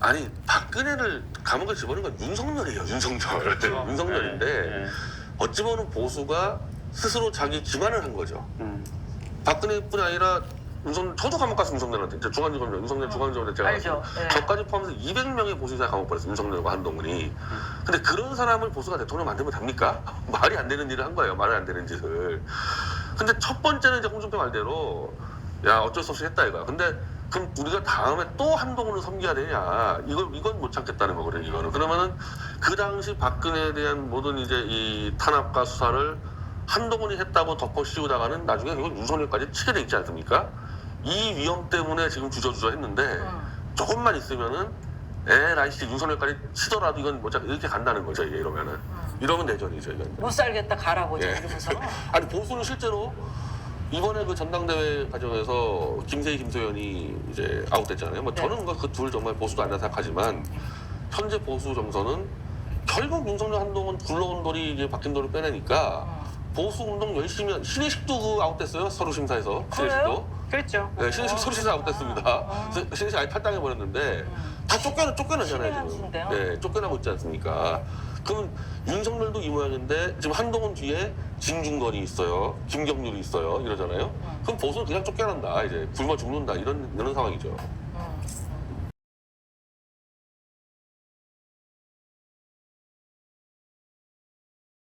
아니 박근혜를 감옥에 집어넣은 건 윤석열이에요. 윤석열. 윤석열인데 네. 어찌 보면 보수가 스스로 자기 기만을 한 거죠. 음. 박근혜뿐 아니라 윤석 저도 감옥 갔어 윤석열한테 이제 중앙지검장 윤석열 중앙지검장 제가 알죠. 네. 저까지 포함해서 200명의 보수자 감옥 보냈어요 윤석열과 한동훈이 근데 그런 사람을 보수가 대통령 만들면 됩니까? 말이 안 되는 일을 한 거예요 말이 안 되는 짓을 근데 첫 번째는 이제 홍준표 말대로 야 어쩔 수 없이 했다 이거야 근데 그럼 우리가 다음에 또 한동훈을 섬겨야 되냐 이걸 이건 못 참겠다는 거거든요 이거는 그러면은 그 당시 박근혜에 대한 모든 이제 이 탄압과 수사를 한동훈이 했다고 덮어 씌우다가는 나중에 이건 윤석열까지 치게 돼 있지 않습니까? 이 위험 때문에 지금 주저주저 했는데 음. 조금만 있으면은 에라이 씨 윤석열까지 치더라도 이건 뭐 이렇게 간다는 거죠 이게 이러면은 음. 이러면 내전이죠 이건 못 살겠다 가라고 이제 예. 이러면서. 아니 보수는 실제로 이번에 그 전당대회 과정에서 김세희 김소연이 이제 아웃됐잖아요 뭐 네. 저는 그 둘 정말 보수도 아니라 생각하지만 현재 보수 정서는 결국 윤석열 한동훈 굴러온 돌이 이제 박힌 돌을 빼내니까 음. 보수 운동 열심히 한 신의식도 그 아웃됐어요 서류 심사에서? 신의식도 그랬죠. 네, 신의식 서류 심사 아웃됐습니다 어. 그래서 신의식 아예 탈당해 버렸는데 음. 다 쫓겨나 쫓겨나잖아요 지금. 한수인데요? 네, 쫓겨나고 있지 않습니까? 그럼 윤석열도 이 모양인데 지금 한동훈 뒤에 진중권이 있어요, 김경률이 있어요, 이러잖아요. 음. 그럼 보수는 그냥 쫓겨난다, 이제 굶어 죽는다 이런 이런 상황이죠. 음.